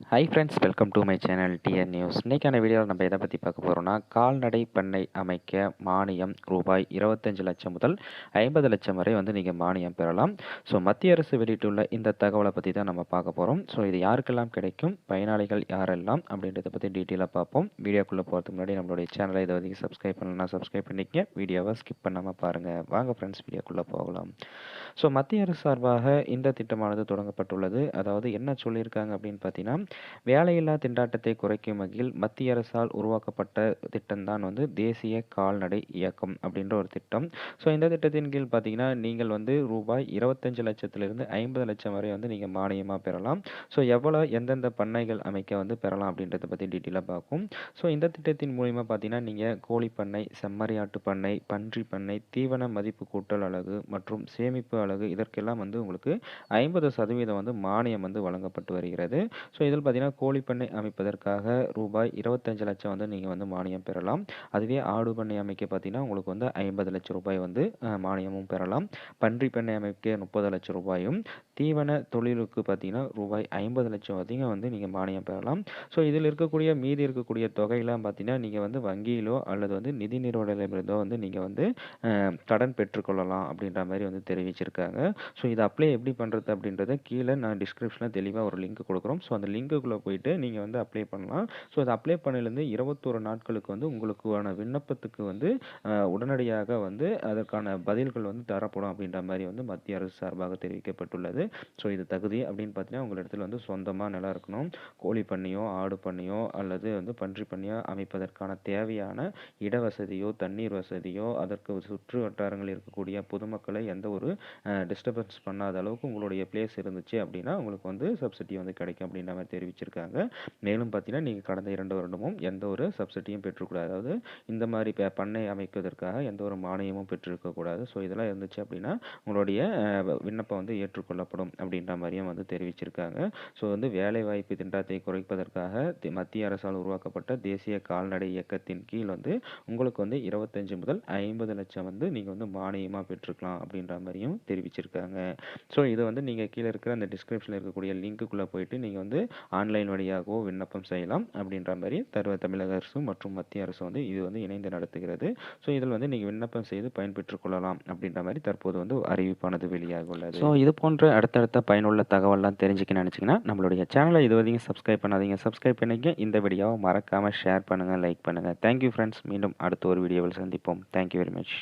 Hi friends welcome to my channel TN news இன்றைக்கான வீடியோவில் நம்ம எதை பற்றி பார்க்க போகிறோம்னா கால்நடை பண்ணை அமைக்க மானியம் ரூபாய் இருபத்தஞ்சு லட்சம் முதல் ஐம்பது லட்சம் வரை வந்து நீங்கள் மானியம் பெறலாம். ஸோ மத்திய அரசு வெளியிட்டுள்ள இந்த தகவலை பற்றி தான் நம்ம பார்க்க போகிறோம் ஸோ இது யாருக்கெல்லாம் கிடைக்கும் பயனாளிகள் யாரெல்லாம் அப்படின்றத பற்றி டீட்டெயிலாக பார்ப்போம். வீடியோக்குள்ளே போகிறதுக்கு முன்னாடி நம்மளுடைய சேனலை இதை வரைக்கும் சப்ஸ்கிரைப் பண்ணலாம் சப்ஸ்கிரைப் பண்ணிக்கங்க. வீடியோவை ஸ்கிப் பண்ணாமல் பாருங்கள் வாங்க ஃப்ரெண்ட்ஸ் வீடியோக்குள்ளே போகலாம். ஸோ மத்திய அரசு சார்பாக இந்த திட்டமானது தொடங்கப்பட்டுள்ளது. அதாவது என்ன சொல்லியிருக்காங்க அப்படின்னு பார்த்தீங்கன்னா வேலையில்லா திண்டாட்டத்தை குறைக்கும் வகையில் மத்திய அரசால் உருவாக்கப்பட்ட திட்டம்தான் வந்து தேசிய கால்நடை இயக்கம் அப்படின்ற ஒரு திட்டம். ஸோ இந்த திட்டத்தின் கீழ் பார்த்தீங்கன்னா நீங்கள் வந்து ரூபாய் இருபத்தஞ்சு லட்சத்திலிருந்து ஐம்பது லட்சம் வரை வந்து நீங்கள் மானியமாக பெறலாம். ஸோ எவ்வளோ எந்தெந்த பண்ணைகள் அமைக்க வந்து பெறலாம் அப்படின்றத பற்றி டீட்டெயிலாக பார்க்கும் ஸோ இந்த திட்டத்தின் மூலிமா பார்த்தீங்கன்னா நீங்கள் கோழி பண்ணை செம்மறியாட்டு பண்ணை பன்றி பண்ணை தீவன மதிப்பு கூட்டல் அழகு மற்றும் சேமிப்பு அழகு இதற்கெல்லாம் வந்து உங்களுக்கு ஐம்பது சதவீதம் வந்து மானியம் வந்து வழங்கப்பட்டு வருகிறது. ஸோ இதில் பார்த்தீங்கன்னா கோழி பண்ணை அமைப்பதற்காக ரூபாய் இருபத்தஞ்சு லட்சம் வந்து நீங்கள் வந்து மானியம் பெறலாம். அதுவே ஆடு பண்ணை அமைக்க பார்த்தீங்கன்னா உங்களுக்கு வந்து ஐம்பது லட்சம் ரூபாய் வந்து மானியமும் பெறலாம். பன்றி பண்ணை அமைக்க முப்பது லட்சம் ரூபாயும் தீவன தொழிலுக்கு பார்த்தீங்கன்னா ரூபாய் ஐம்பது லட்சம் வரைக்கும் வந்து நீங்கள் மானியம் பெறலாம். ஸோ இதில் இருக்கக்கூடிய மீதி இருக்கக்கூடிய தொகையெல்லாம் பார்த்தீங்கன்னா நீங்கள் வந்து வங்கியிலோ அல்லது வந்து நிதி நிறுவனங்களிலிருந்தோ வந்து நீங்கள் வந்து கடன் பெற்றுக்கொள்ளலாம் அப்படின்ற மாதிரி வந்து தெரிவிச்சிருக்காங்க. ஸோ இதை அப்ளை எப்படி பண்ணுறது அப்படின்றத கீழே நான் டிஸ்கிரிப்ஷனில் தெளிவாக ஒரு லிங்க் கொடுக்குறோம். ஸோ அந்த லிங்க்குள்ளே போயிட்டு நீங்கள் வந்து அப்ளை பண்ணலாம். ஸோ அதை அப்ளை பண்ணிலேருந்து இருபத்தோரு நாட்களுக்கு வந்து உங்களுக்கான விண்ணப்பத்துக்கு வந்து உடனடியாக வந்து அதற்கான பதில்கள் வந்து தரப்படும் அப்படின்ற மாதிரி வந்து மத்திய அரசு சார்பாக தெரிவிக்கப்பட்டுள்ளது. ஸோ இது தகுதி அப்படின்னு பார்த்தீங்கன்னா உங்கள் இடத்துல வந்து சொந்தமாக நிலம் இருக்கணும். கோழி பண்ணியோ ஆடு பண்ணியோ அல்லது வந்து பன்றி பண்ணியோ அமைப்பதற்கான தேவையான இட வசதியோ தண்ணீர் வசதியோ அதற்கு சுற்று வட்டாரங்களில் இருக்கக்கூடிய பொதுமக்களை எந்த ஒரு டிஸ்டர்பன்ஸ் பண்ணாத அளவுக்கு உங்களுடைய பிளேஸ் இருந்துச்சு அப்படின்னா உங்களுக்கு வந்து சப்சிடி வந்து கிடைக்கும் அப்படின்ற மாதிரி தெரிவிச்சிருக்காங்க. மேலும் பார்த்தீங்கன்னா நீங்கள் கடந்த இரண்டு வருடமும் எந்த ஒரு சப்சிடியும் பெற்றுக்கூடாது. அதாவது இந்த மாதிரி பண்ணை அமைப்பதற்காக எந்த ஒரு மானியமும் பெற்றிருக்கக்கூடாது. ஸோ இதெல்லாம் இருந்துச்சு அப்படின்னா உங்களுடைய விண்ணப்பம் வந்து ஏற்றுக்கொள்ளப்படும் அப்படின்ற மாதிரியும் வந்து தெரிவிச்சிருக்காங்க. ஸோ வந்து வேலைவாய்ப்பு திண்டாத்தை குறைப்பதற்காக மத்திய அரசால் உருவாக்கப்பட்ட தேசிய கால்நடை இயக்கத்தின் கீழ் வந்து உங்களுக்கு வந்து இருபத்தஞ்சு முதல் ஐம்பது லட்சம் வந்து நீங்கள் வந்து மானியமாக பெற்றுக்கலாம் அப்படின்ற மாதிரியும் தெரிவிச்சிருக்காங்க. ஸோ இதை வந்து நீங்கள் கீழே இருக்கிற அந்த டிஸ்கிரிப்ஷனில் இருக்கக்கூடிய லிங்க்குள்ளே போயிட்டு நீங்கள் வந்து ஆன்லைன் வழியாகவோ விண்ணப்பம் செய்யலாம் அப்படின்ற மாதிரி தருவ தமிழக அரசு மற்றும் மத்திய அரசு வந்து இது வந்து இணைந்து நடத்துகிறது. ஸோ இதில் வந்து நீங்கள் விண்ணப்பம் செய்து பயன்பெற்றுக் கொள்ளலாம் அப்படின்ற மாதிரி தற்போது வந்து அறிவிப்பானது வெளியாக உள்ளது. ஸோ இது போன்ற அடுத்தடுத்த பயனுள்ள தகவல்லாம் தெரிஞ்சுக்க நினச்சிங்கன்னா நம்மளுடைய சேனலை இது வரைக்கும் சப்ஸ்கிரைப் பண்ணாதீங்க. சப்ஸ்கிரைப் பண்ணிக்க இந்த வீடியோவை மறக்காமல் ஷேர் பண்ணுங்கள் லைக் பண்ணுங்கள் தேங்க்யூ ஃப்ரெண்ட்ஸ் மீண்டும் அடுத்த ஒரு வீடியோவில் சந்திப்போம். Thank you very much